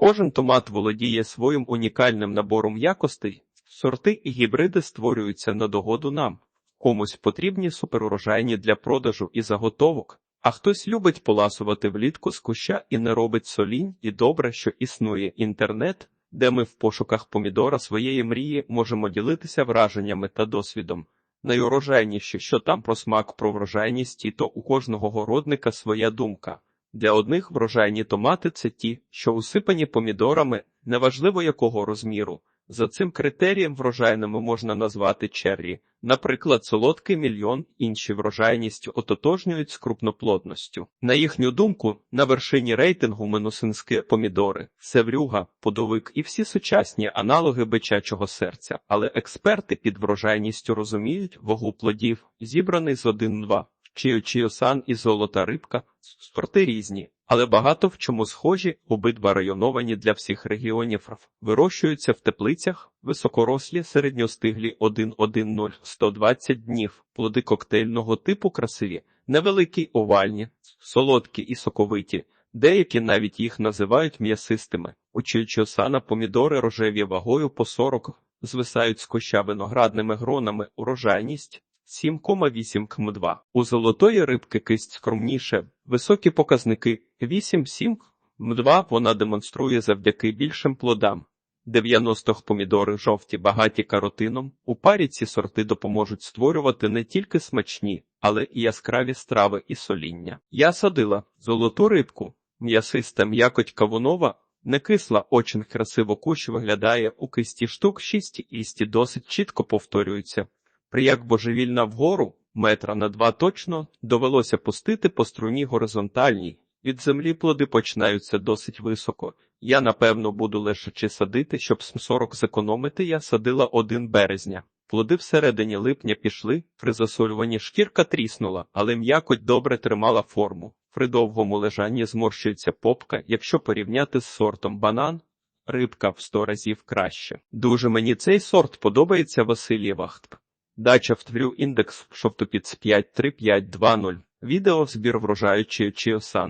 Кожен томат володіє своїм унікальним набором якостей, сорти і гібриди створюються на догоду нам. Комусь потрібні суперурожайні для продажу і заготовок, а хтось любить поласувати влітку з куща і не робить солінь, і добре, що існує інтернет, де ми в пошуках помідора своєї мрії можемо ділитися враженнями та досвідом. Найурожайніші, що там про смак, про врожайність, і то у кожного городника своя думка. Для одних врожайні томати це ті, що усипані помідорами, неважливо якого розміру. За цим критерієм врожайними можна назвати черрі, наприклад, солодкий мільйон, інші врожайністю ототожнюють з крупноплодністю. На їхню думку, на вершині рейтингу минусинські помідори, севрюга, подовик і всі сучасні аналоги бичачого серця, але експерти під врожайністю розуміють вагу плодів, зібраний з 1-2. Чио чіосан і золота рибка, сорти різні, але багато в чому схожі, обидва районовані для всіх регіонів, вирощуються в теплицях, високорослі, середньостиглі 1-1-0-120 днів, плоди коктейльного типу красиві, невеликі овальні, солодкі і соковиті, деякі навіть їх називають м'ясистими. У чільчосана помідори рожеві вагою по 40, звисають з коща виноградними гронами, урожайність 7,8 км2. У золотої рибки кисть скромніше, високі показники 8-7 км2 вона демонструє завдяки більшим плодам. 90 помідори жовті багаті каротином. У парі ці сорти допоможуть створювати не тільки смачні, але і яскраві страви і соління. Я садила золоту рибку, м'ясиста м'якоть кавунова, не кисла, очень красиво кущ виглядає у кисті штук 6 істі досить чітко повторюються. Прияк божевільна вгору, метра на два точно, довелося пустити по струні горизонтальній. Від землі плоди починаються досить високо. Я, напевно, буду лише садити, щоб з 40 зекономити, я садила 1 березня. Плоди всередині липня пішли, при засолюванні шкірка тріснула, але м'якоть добре тримала форму. При довгому лежанні зморщується попка, якщо порівняти з сортом банан, рибка в 100 разів краще. Дуже мені цей сорт подобається Васильєвахт. Дача втврю індекс шовтопіц 53520. Відео збір врожаю.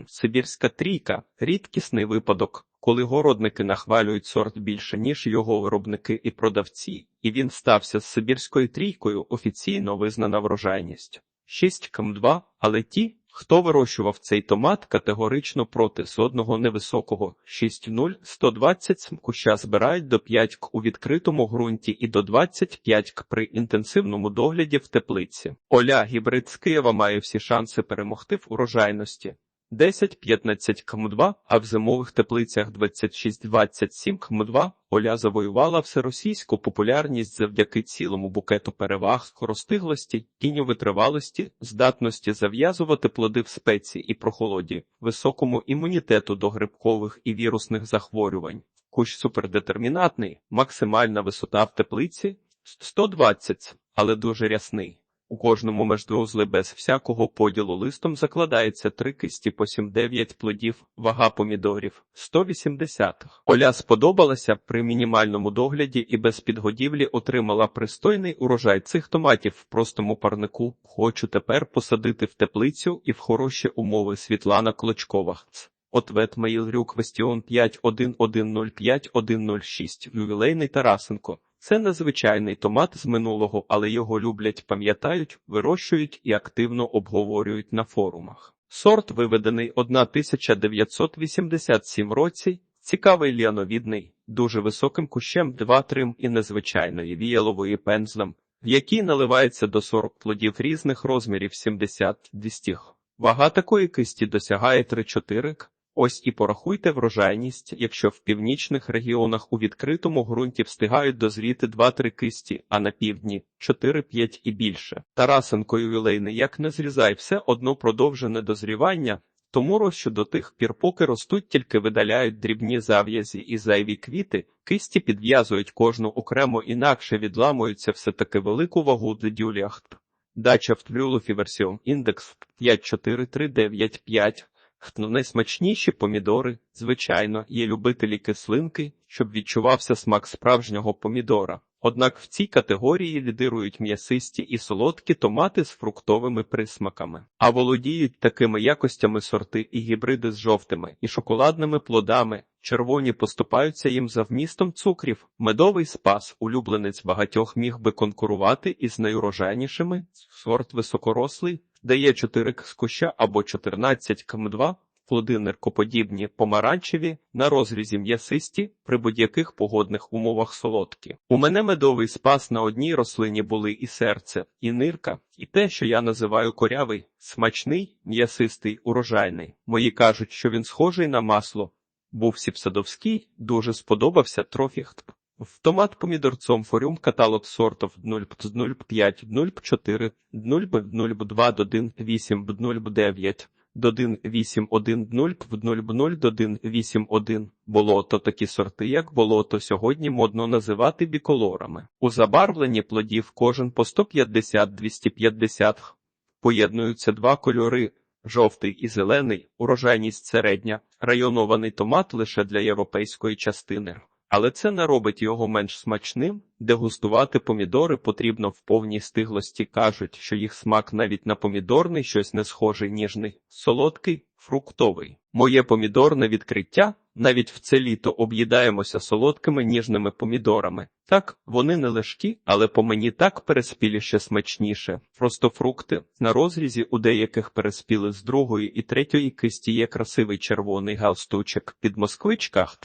Сибірська трійка рідкісний випадок, коли городники нахвалюють сорт більше, ніж його виробники і продавці, і він стався з Сибірською трійкою офіційно визнана врожайність. 6 км2, але ті, Хто вирощував цей томат категорично проти з одного невисокого 6,0 120 куща збирають до 5 к у відкритому ґрунті і до 25 к при інтенсивному догляді в теплиці. Оля гібрид з Києва має всі шанси перемогти в урожайності. 10-15 км2, а в зимових теплицях 26-27 км2 Оля завоювала всеросійську популярність завдяки цілому букету переваг скоростиглості, витривалості, здатності зав'язувати плоди в спеці і прохолоді, високому імунітету до грибкових і вірусних захворювань. Кущ супердетермінатний, максимальна висота в теплиці 120, але дуже рясний. У кожному междвузли без всякого поділу листом закладається три кисті по 7-9 плодів, вага помідорів 180. Оля сподобалася при мінімальному догляді і без підгодівлі отримала пристойний урожай цих томатів в простому парнику. Хочу тепер посадити в теплицю і в хороші умови Світлана Клочкова. Ответ Mail.ru Квестіон 51105-106 Ювілейний Тарасенко це незвичайний томат з минулого, але його люблять, пам'ятають, вирощують і активно обговорюють на форумах. Сорт виведений 1987 році, цікавий ліановідний, дуже високим кущем 2-3 і незвичайної віялової пензлем, в якій наливається до 40 плодів різних розмірів 70-200. Вага такої кисті досягає 3-4 к. Ось і порахуйте врожайність, якщо в північних регіонах у відкритому ґрунті встигають дозріти 2-3 кисті, а на півдні 4-5 і більше. Тарасенко ювілейний як не зрізай, все одно продовжене дозрівання, тому рощу до тих пір, поки ростуть, тільки видаляють дрібні зав'язі і зайві квіти, кисті підв'язують кожну окремо, інакше відламуються все таки велику вагу для дюліахт. Дача в Тврюлофі версіон індекс 54395 Найсмачніші помідори, звичайно, є любителі кислинки, щоб відчувався смак справжнього помідора. Однак в цій категорії лідирують м'ясисті і солодкі томати з фруктовими присмаками, а володіють такими якостями сорти і гібриди з жовтими і шоколадними плодами. Червоні поступаються їм за вмістом цукрів. Медовий спас, улюбленець багатьох міг би конкурувати із найурожайнішими. Сорт високорослий, дає 4 к куща або 14 км2, плоди ниркоподібні, помаранчеві, на розрізі м'ясисті, при будь-яких погодних умовах солодкі. У мене медовий спас на одній рослині були і серце, і нирка, і те, що я називаю корявий, смачний, м'ясистий, урожайний. Мої кажуть, що він схожий на масло. Був сіпсадовський, дуже сподобався трофіхт. В томат помідорцом форум каталог сортов 0,5, 0,4, 0,2, 1, 8, 0,9, 1, 8, 1, 0, 0, 1, 8, 1. Болото такі сорти, як болото, сьогодні модно називати біколорами. У забарвленні плодів кожен по 150-250. Поєднуються два кольори. Жовтий і зелений, урожайність середня, районований томат лише для європейської частини. Але це не робить його менш смачним. Дегустувати помідори потрібно в повній стиглості. Кажуть, що їх смак навіть на помідорний щось не схожий, ніжний, солодкий, фруктовий. Моє помідорне відкриття навіть в це літо об'їдаємося солодкими ніжними помідорами. Так, вони не лежкі, але по мені так переспіліше смачніше. Просто фрукти на розрізі у деяких переспіли з другої і третьої кисті є красивий червоний галстучок під москвичках.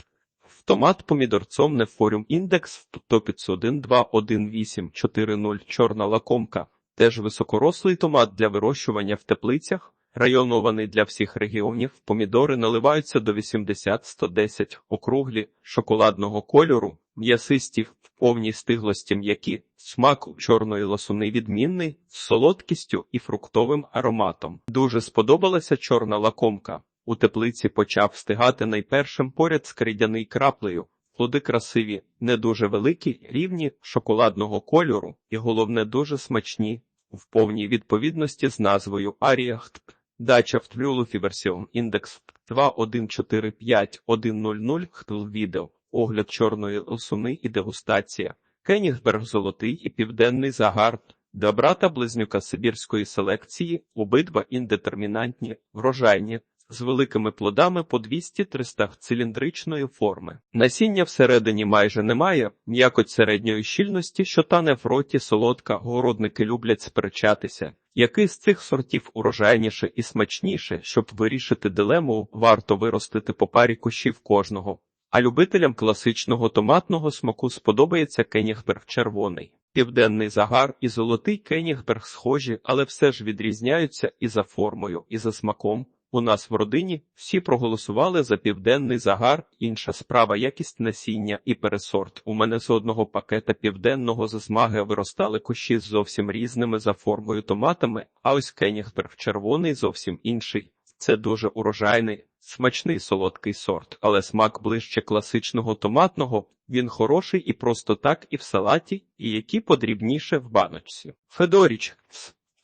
Томат помідорцом не форум індекс 151218440 чорна лакомка. Теж високорослий томат для вирощування в теплицях, районований для всіх регіонів. Помідори наливаються до 80-110 округлі шоколадного кольору, м'ясисті в повній стиглості м'які, смак чорної лосуни відмінний, з солодкістю і фруктовим ароматом. Дуже сподобалася чорна лакомка. У теплиці почав встигати найпершим поряд з кридяний краплею. Плоди красиві, не дуже великі, рівні, шоколадного кольору і, головне, дуже смачні, в повній відповідності з назвою Аріахт. Дача в Тлюлуфі версіон індекс 2145100 хтл відео, огляд чорної лосуни і дегустація, Кенігсберг золотий і південний загар, до брата близнюка сибірської селекції, обидва індетермінантні, врожайні, з великими плодами по 200-300 циліндричної форми. Насіння всередині майже немає, м'якоть середньої щільності, що тане в роті солодка, городники люблять сперечатися. Який з цих сортів урожайніше і смачніше, щоб вирішити дилему, варто виростити по парі кущів кожного. А любителям класичного томатного смаку сподобається Кенігберг червоний. Південний загар і золотий Кенігберг схожі, але все ж відрізняються і за формою, і за смаком. У нас в родині всі проголосували за південний загар, інша справа якість насіння і пересорт. У мене з одного пакета південного засмаги виростали кущі з зовсім різними за формою томатами, а ось Кенігберг червоний зовсім інший. Це дуже урожайний, смачний солодкий сорт, але смак ближче класичного томатного. Він хороший і просто так, і в салаті, і які подрібніше в баночці. Федоріч.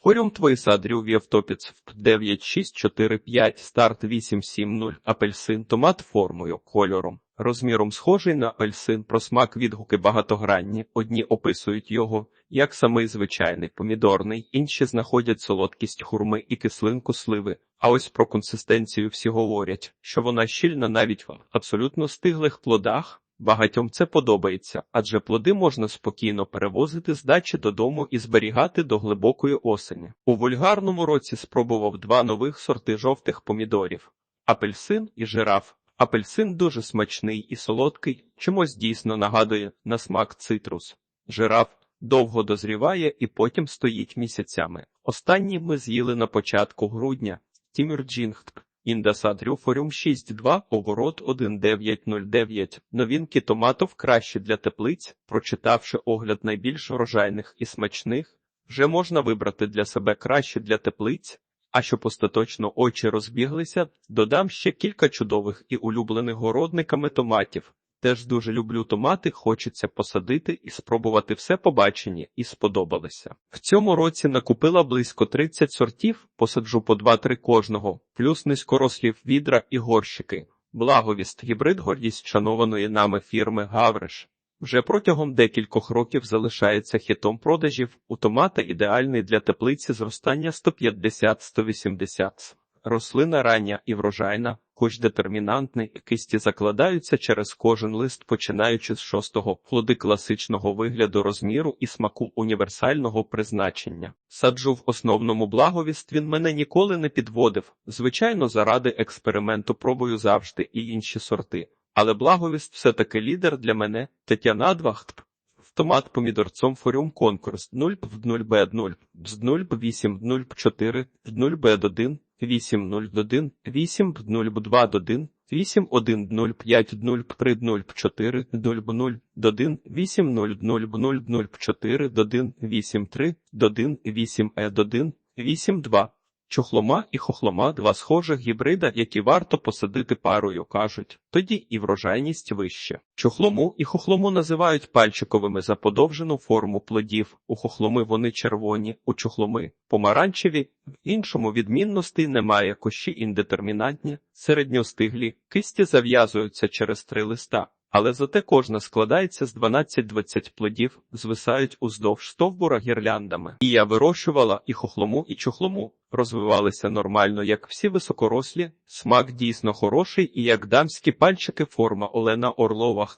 Хорюм твої садрів Вєвтопіц 9645, старт 870, апельсин, томат формою, кольором, розміром схожий на апельсин, про смак відгуки багатогранні, одні описують його, як самий звичайний помідорний, інші знаходять солодкість хурми і кислинку сливи, а ось про консистенцію всі говорять, що вона щільна навіть в абсолютно стиглих плодах, Багатьом це подобається, адже плоди можна спокійно перевозити з дачі додому і зберігати до глибокої осені. У вульгарному році спробував два нових сорти жовтих помідорів: апельсин і жираф. Апельсин дуже смачний і солодкий, чимось дійсно нагадує на смак цитрус. Жираф довго дозріває і потім стоїть місяцями. Останні ми з'їли на початку грудня. Тімюрджінгт. Індасад Рюфорюм 6.2, оборот 1909. Новінки томатов краще для теплиць, прочитавши огляд найбільш врожайних і смачних, вже можна вибрати для себе краще для теплиць, а щоб остаточно очі розбіглися, додам ще кілька чудових і улюблених городниками томатів. Теж дуже люблю томати, хочеться посадити і спробувати все побачені, і сподобалося. В цьому році накупила близько 30 сортів, посаджу по 2-3 кожного, плюс низькорослів відра і горщики. Благовіст гібрид гордість шанованої нами фірми Гавриш. Вже протягом декількох років залишається хітом продажів. У томата ідеальний для теплиці зростання 150-180. Рослина рання і врожайна, кущ детермінантний, кисті закладаються через кожен лист, починаючи з шостого, плоди класичного вигляду розміру і смаку універсального призначення. Саджу в основному благовіст він мене ніколи не підводив. Звичайно, заради експерименту пробую завжди і інші сорти. Але благовіст все-таки лідер для мене Тетяна Адвахт. Томат помідорцом форіум конкурс 0 в 0 б 0 з 0 б 8 0 б 4 0 б 1 8 0 1 8 б 0 б 2 1 8 1 0 5 0 б 3 0 б 4 0 б 0 1 8 0 0 б 0 0 б 4 1 8 3 1 8 е 1 8 2 Чохлома і хохлома два схожих гібрида, які варто посадити парою, кажуть, тоді і врожайність вище. Чохлому і хохлому називають пальчиковими за подовжену форму плодів. У хохломи вони червоні, у чохломи помаранчеві, в іншому відмінностей немає кощі індетермінантні, середньостиглі, кисті зав'язуються через три листа. Але зате кожна складається з 12-20 плодів, звисають уздовж стовбура гірляндами. І я вирощувала і хохлому, і чохлому. Розвивалися нормально, як всі високорослі, смак дійсно хороший, і як дамські пальчики форма Олена Орлова.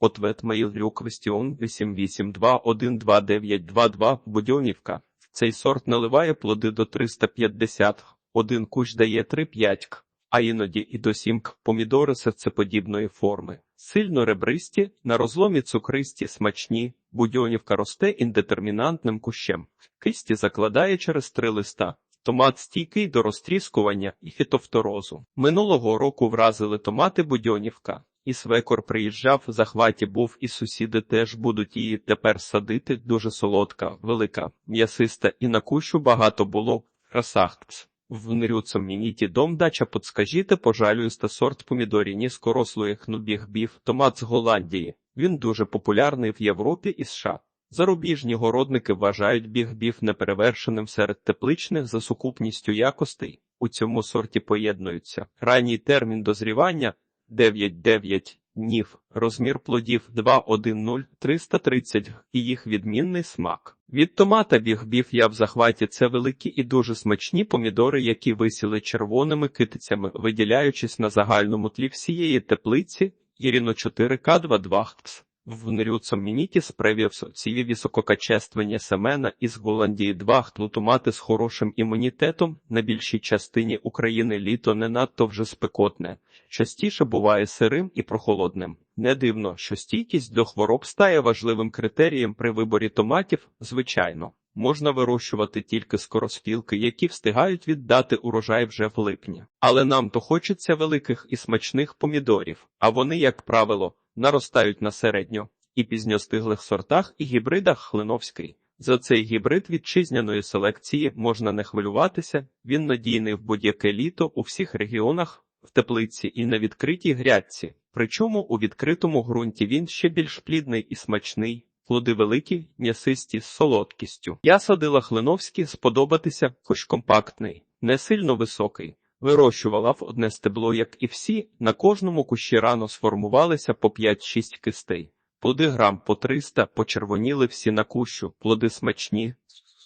Ответ Мейл Квестіон 882129922 Будьонівка. Цей сорт наливає плоди до 350, один кущ дає 3-5 к, а іноді і до 7 к. Помідори серцеподібної форми. Сильно ребристі, на розломі цукристі, смачні, будьонівка росте індетермінантним кущем. Кисті закладає через три листа. Томат стійкий до розтріскування і фітофторозу. Минулого року вразили томати Будьонівка. І свекор приїжджав, в захваті був, і сусіди теж будуть її тепер садити. Дуже солодка, велика, м'ясиста, і на кущу багато було. Красахтс. В нрюцом дом дача подскажіте, пожалюєста сорт помідорі низькорослої хнубіг біф, томат з Голландії. Він дуже популярний в Європі і США. Зарубіжні городники вважають біг-біф неперевершеним серед тепличних за сукупністю якостей. У цьому сорті поєднуються ранній термін дозрівання 9-9 днів, розмір плодів 2-1-0, 330 і їх відмінний смак. Від томата біг-біф я в захваті це великі і дуже смачні помідори, які висіли червоними китицями, виділяючись на загальному тлі всієї теплиці, Іріно 4К22 хтс. В Нрюцомініті спревівсо соціві висококачественні семена із Голландії 2 хтлутомати з хорошим імунітетом на більшій частині України літо не надто вже спекотне, частіше буває сирим і прохолодним. Не дивно, що стійкість до хвороб стає важливим критерієм при виборі томатів, звичайно. Можна вирощувати тільки скороспілки, які встигають віддати урожай вже в липні. Але нам то хочеться великих і смачних помідорів, а вони, як правило, наростають на середньо і пізньостиглих сортах і гібридах Хлиновський. За цей гібрид вітчизняної селекції можна не хвилюватися, він надійний в будь-яке літо у всіх регіонах, в теплиці і на відкритій грядці. Причому у відкритому ґрунті він ще більш плідний і смачний. Плоди великі, м'ясисті з солодкістю. Я садила Хлиновський сподобатися, хоч компактний, не сильно високий. Вирощувала в одне стебло, як і всі, на кожному кущі рано сформувалися по 5-6 кистей. Плоди грам по 300 почервоніли всі на кущу, плоди смачні,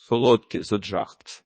солодкі з оджахтс.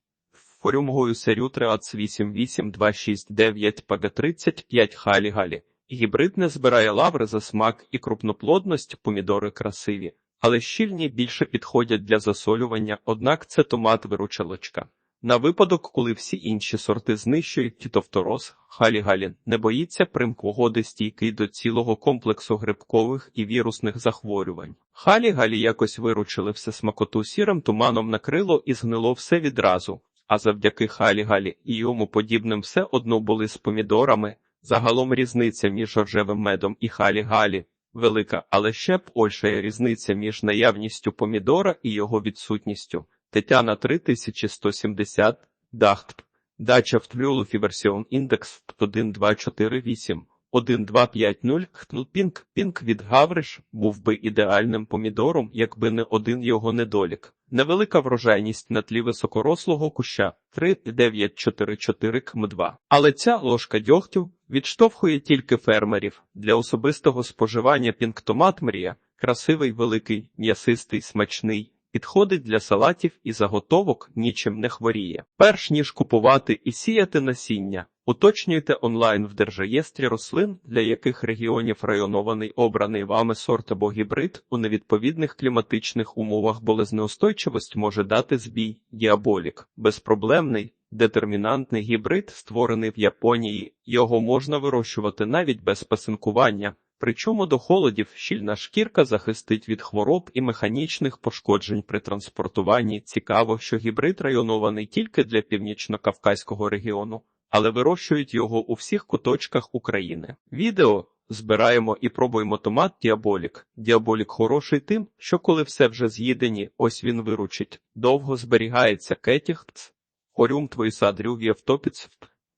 Форюмгою серю 3882669 пг 35 халі-галі. Гібрид не збирає лаври за смак і крупноплодність, помідори красиві, але щільні більше підходять для засолювання, однак це томат виручалочка. На випадок, коли всі інші сорти знищують тітовтороз, халігалін не боїться примквогоди стійкий до цілого комплексу грибкових і вірусних захворювань. Халі-галі якось виручили все смакоту сірим туманом накрило і згнило все відразу, а завдяки халі-галі і йому подібним все одно були з помідорами. Загалом різниця між рожевим медом і халі-галі велика, але ще більша різниця між наявністю помідора і його відсутністю. Тетяна 3170, Дахт, Дача в Тлюлу Фіверсіон індекс 1248, 1250, Хтнупінк, Пінк від Гавриш був би ідеальним помідором, якби не один його недолік. Невелика врожайність на тлі високорослого куща 3944 км2. Але ця ложка дьогтю Відштовхує тільки фермерів. Для особистого споживання пінктомат мрія. Красивий, великий, м'ясистий, смачний. Підходить для салатів і заготовок, нічим не хворіє. Перш ніж купувати і сіяти насіння, уточнюйте онлайн в держреєстрі рослин, для яких регіонів районований обраний вами сорт або гібрид у невідповідних кліматичних умовах болезнеустойчивость може дати збій. Діаболік безпроблемний. Детермінантний гібрид, створений в Японії, його можна вирощувати навіть без пасинкування. Причому до холодів щільна шкірка захистить від хвороб і механічних пошкоджень при транспортуванні. Цікаво, що гібрид районований тільки для північно-кавказького регіону, але вирощують його у всіх куточках України. Відео збираємо і пробуємо томат Діаболік. Діаболік хороший тим, що коли все вже з'їдені, ось він виручить. Довго зберігається кетіхц. Хорюм твої садрю Євтопіц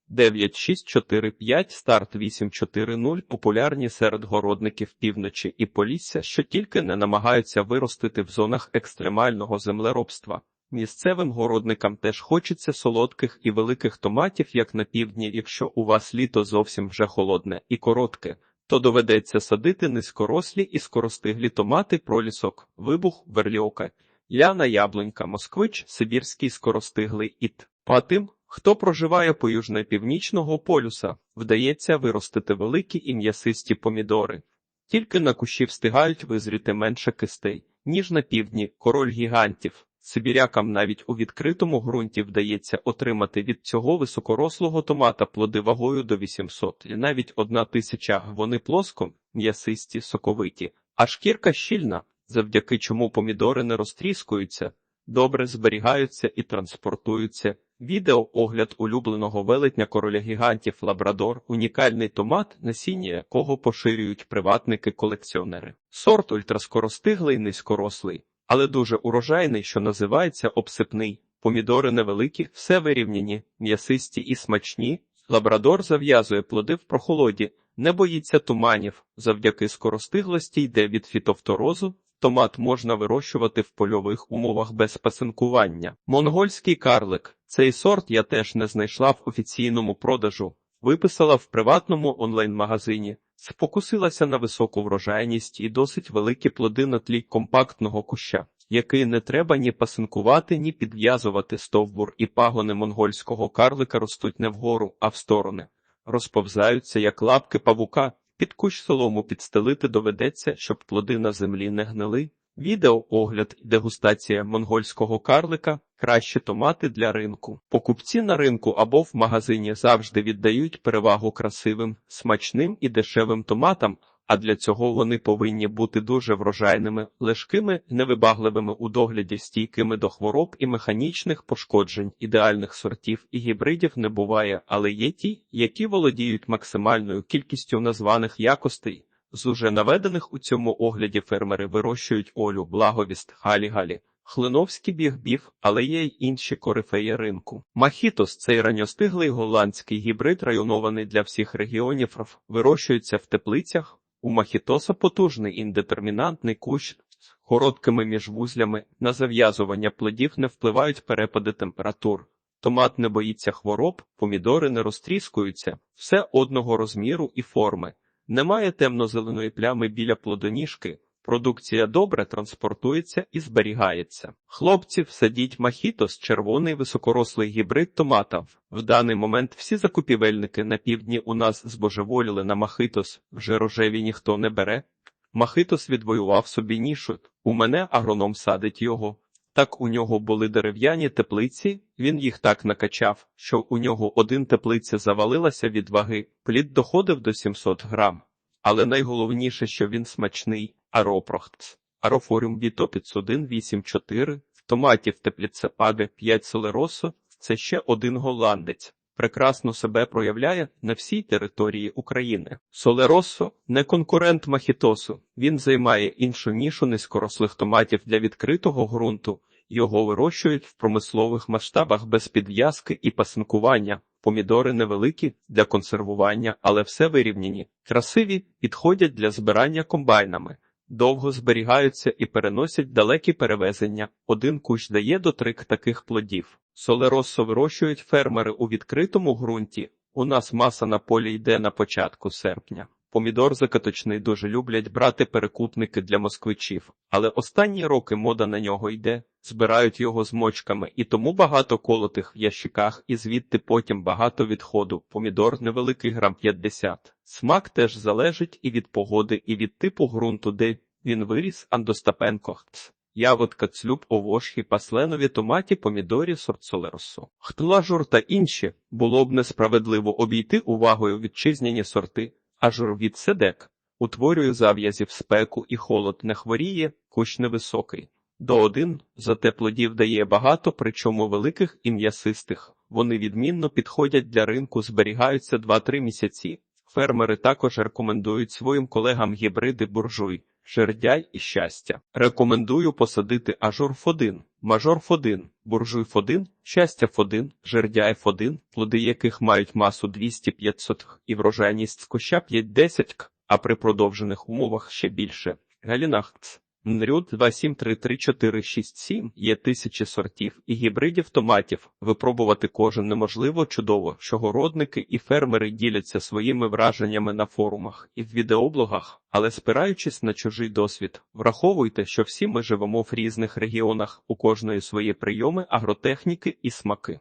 9645 старт 840 популярні серед городників півночі і Полісся, що тільки не намагаються виростити в зонах екстремального землеробства. Місцевим городникам теж хочеться солодких і великих томатів, як на півдні, якщо у вас літо зовсім вже холодне і коротке, то доведеться садити низькорослі і скоростиглі томати пролісок, вибух, верліока, ляна яблунька, москвич, сибірський скоростиглий іт. А тим, хто проживає по южно-північного полюса, вдається виростити великі і м'ясисті помідори. Тільки на кущі встигають визріти менше кистей, ніж на півдні король гігантів. Сибірякам навіть у відкритому ґрунті вдається отримати від цього високорослого томата плоди вагою до 800 і навіть одна тисяча. Вони плоско, м'ясисті, соковиті, а шкірка щільна, завдяки чому помідори не розтріскуються, добре зберігаються і транспортуються. Відео огляд улюбленого велетня короля гігантів Лабрадор, унікальний томат, насіння якого поширюють приватники-колекціонери. Сорт ультраскоростиглий, низькорослий, але дуже урожайний, що називається обсипний. Помідори невеликі, все вирівняні, м'ясисті і смачні. Лабрадор зав'язує плоди в прохолоді, не боїться туманів, завдяки скоростиглості йде від фітофторозу. Томат можна вирощувати в польових умовах без пасинкування. Монгольський карлик. Цей сорт я теж не знайшла в офіційному продажу. Виписала в приватному онлайн-магазині. Спокусилася на високу врожайність і досить великі плоди на тлі компактного куща, який не треба ні пасинкувати, ні підв'язувати стовбур і пагони монгольського карлика ростуть не вгору, а в сторони. Розповзаються, як лапки павука. Під кущ солому підстелити доведеться, щоб плоди на землі не гнили. Відео, огляд і дегустація монгольського карлика кращі томати для ринку. Покупці на ринку або в магазині завжди віддають перевагу красивим, смачним і дешевим томатам, а для цього вони повинні бути дуже врожайними, легкими, невибагливими у догляді, стійкими до хвороб і механічних пошкоджень. Ідеальних сортів і гібридів не буває, але є ті, які володіють максимальною кількістю названих якостей. З уже наведених у цьому огляді фермери вирощують олю, благовіст, галі-галі. Хлиновський біг-біг, але є й інші корифеї ринку. Махітос цей ранньостиглий голландський гібрид, районований для всіх регіонів, вирощується в теплицях. У махітоса потужний індетермінантний кущ з короткими міжвузлями на зав'язування плодів не впливають перепади температур. Томат не боїться хвороб, помідори не розтріскуються, все одного розміру і форми. Немає темно-зеленої плями біля плодоніжки. Продукція добре транспортується і зберігається. Хлопці, садіть махітос, червоний високорослий гібрид томата. В даний момент всі закупівельники на півдні у нас збожеволіли на махитос, вже рожеві ніхто не бере. Махитос відвоював собі нішу. У мене агроном садить його. Так у нього були дерев'яні теплиці, він їх так накачав, що у нього один теплиця завалилася від ваги, плід доходив до 700 грам. Але найголовніше, що він смачний. Аропрохтс, Арофоріум Віто Вітопіц 184, томатів тепліцепаде 5 солеросо, це ще один голландець. Прекрасно себе проявляє на всій території України. Солеросо не конкурент махітосу. Він займає іншу нішу низькорослих томатів для відкритого ґрунту. Його вирощують в промислових масштабах без підв'язки і пасинкування. Помідори невеликі для консервування, але все вирівняні. Красиві підходять для збирання комбайнами довго зберігаються і переносять далекі перевезення. Один кущ дає до трик таких плодів. Солеросо вирощують фермери у відкритому ґрунті. У нас маса на полі йде на початку серпня. Помідор закаточний дуже люблять брати перекупники для москвичів, але останні роки мода на нього йде, збирають його з мочками, і тому багато колотих в ящиках, і звідти потім багато відходу. Помідор невеликий грам 50. Смак теж залежить і від погоди, і від типу ґрунту, де він виріс, Андостапенко. Ц. Ягодка, цлюб, овошки, пасленові, томаті, помідорі, сорт солеросу. Хтлажур та інші було б несправедливо обійти увагою вітчизняні сорти, ажур від седек. Утворює зав'язів спеку і холод не хворіє, кущ невисокий. До один, зате плодів дає багато, причому великих і м'ясистих. Вони відмінно підходять для ринку, зберігаються 2-3 місяці. Фермери також рекомендують своїм колегам гібриди буржуй, жердяй і щастя. Рекомендую посадити ажур Фодин, мажор Фодин, буржуй Фодин, щастя Фодин, жердяй Фодин, плоди яких мають масу 200-500 і врожайність скоща куща 5-10 к, а при продовжених умовах ще більше. Галінах Ц. Нрюд 27334467 є тисячі сортів і гібридів томатів. Випробувати кожен неможливо чудово, що городники і фермери діляться своїми враженнями на форумах і в відеоблогах, але спираючись на чужий досвід, враховуйте, що всі ми живемо в різних регіонах, у кожної свої прийоми агротехніки і смаки.